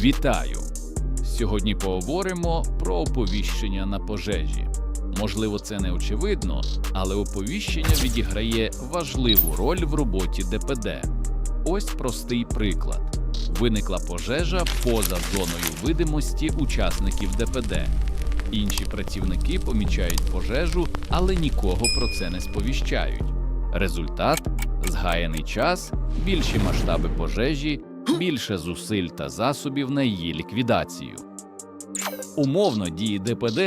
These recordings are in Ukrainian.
Вітаю! Сьогодні поговоримо про оповіщення на пожежі. Можливо, це не очевидно, але оповіщення відіграє важливу роль в роботі ДПД. Ось простий приклад: виникла пожежа поза зоною видимості учасників ДПД. Інші працівники помічають пожежу, але нікого про це не сповіщають. Результат згаяний час, більші масштаби пожежі, більше зусиль та засобів на її ліквідацію. Умовно дії ДПД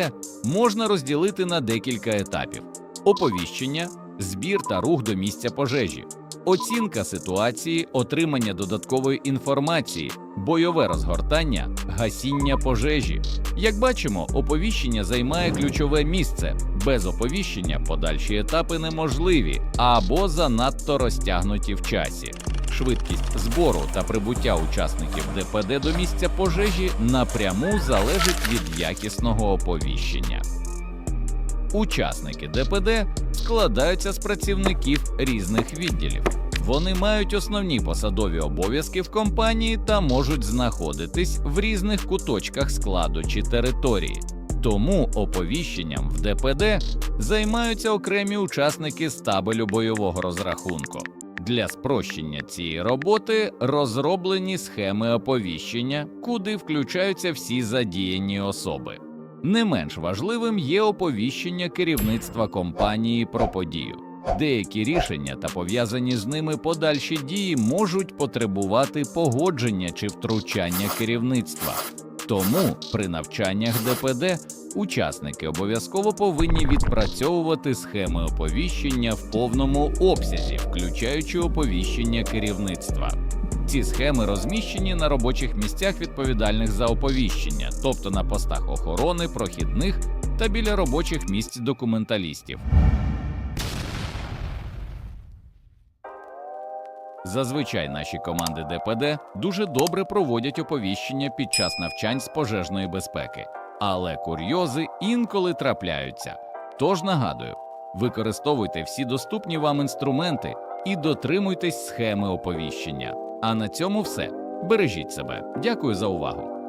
можна розділити на декілька етапів: оповіщення, збір та рух до місця пожежі, оцінка ситуації, отримання додаткової інформації, бойове розгортання, гасіння пожежі. Як бачимо, оповіщення займає ключове місце. Без оповіщення подальші етапи неможливі або занадто розтягнуті в часі. Швидкість збору та прибуття учасників ДПД до місця пожежі напряму залежить від якісного оповіщення. Учасники ДПД складаються з працівників різних відділів. Вони мають основні посадові обов'язки в компанії та можуть знаходитись в різних куточках складу чи території. Тому оповіщенням в ДПД займаються окремі учасники стабелю бойового розрахунку. Для спрощення цієї роботи розроблені схеми оповіщення, куди включаються всі задіяні особи. Не менш важливим є оповіщення керівництва компанії про подію. Деякі рішення та пов'язані з ними подальші дії можуть потребувати погодження чи втручання керівництва. Тому при навчаннях ДПД учасники обов'язково повинні відпрацьовувати схеми оповіщення в повному обсязі, включаючи оповіщення керівництва. Ці схеми розміщені на робочих місцях відповідальних за оповіщення, тобто на постах охорони, прохідних та біля робочих місць документалістів. Зазвичай наші команди ДПД дуже добре проводять оповіщення під час навчань з пожежної безпеки, але курйози інколи трапляються. Тож нагадую, використовуйте всі доступні вам інструменти і дотримуйтесь схеми оповіщення. А на цьому все. Бережіть себе. Дякую за увагу.